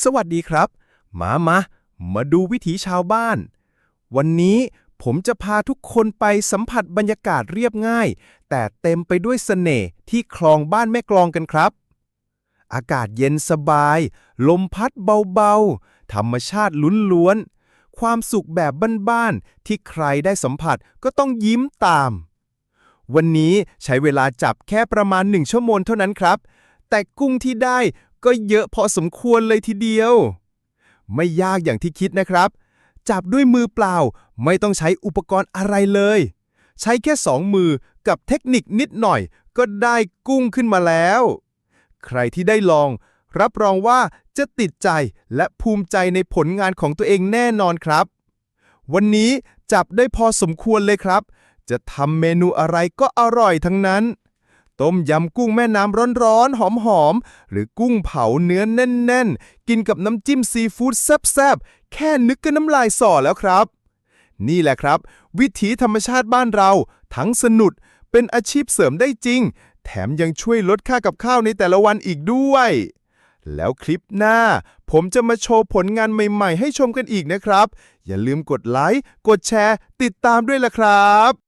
สวัสดีครับ มามา มาดูวิถีชาวบ้าน วันนี้ผมจะพาทุกคนไปสัมผัสบรรยากาศเรียบง่าย แต่เต็มไปด้วยเสน่ห์ที่คลองบ้านแม่กลองกันครับ อากาศเย็นสบาย ลมพัดเบาๆ ธรรมชาติลุ้นล้วน ความสุขแบบบ้านๆ ที่ใครได้สัมผัสก็ต้องยิ้มตาม วันนี้ใช้เวลาจับแค่ประมาณหนึ่งชั่วโมงเท่านั้นครับ แต่กุ้งที่ได้ ก็เยอะพอสมควรเลยทีเดียว ไม่ยากอย่างที่คิดนะครับ จับด้วยมือเปล่าไม่ต้องใช้อุปกรณ์อะไรเลย ใช้แค่สองมือกับเทคนิคนิดหน่อย ก็ได้กุ้งขึ้นมาแล้ว ใครที่ได้ลอง รับรองว่าจะติดใจและภูมิใจในผลงานของตัวเองแน่นอนครับ วันนี้จับได้พอสมควรเลยครับ จะทำเมนูอะไรก็อร่อยทั้งนั้น ต้มยำกุ้งแม่น้ำร้อนๆ หอมๆ หรือกุ้งเผาเนื้อแน่นๆ กินกับน้ำจิ้มซีฟู้ดแซ่บๆ แค่นึกก็น้ำลายส่อแล้วครับ นี่แหละครับ วิถีธรรมชาติบ้านเรา ทั้งสนุกเป็นอาชีพเสริมได้จริง แถมยังช่วยลดค่ากับข้าวในแต่ละวันอีกด้วย แล้วคลิปหน้า ผมจะมาโชว์ผลงานใหม่ๆ ให้ชมกันอีกนะครับ อย่าลืมกดไลค์ กดแชร์ ติดตามด้วยล่ะครับ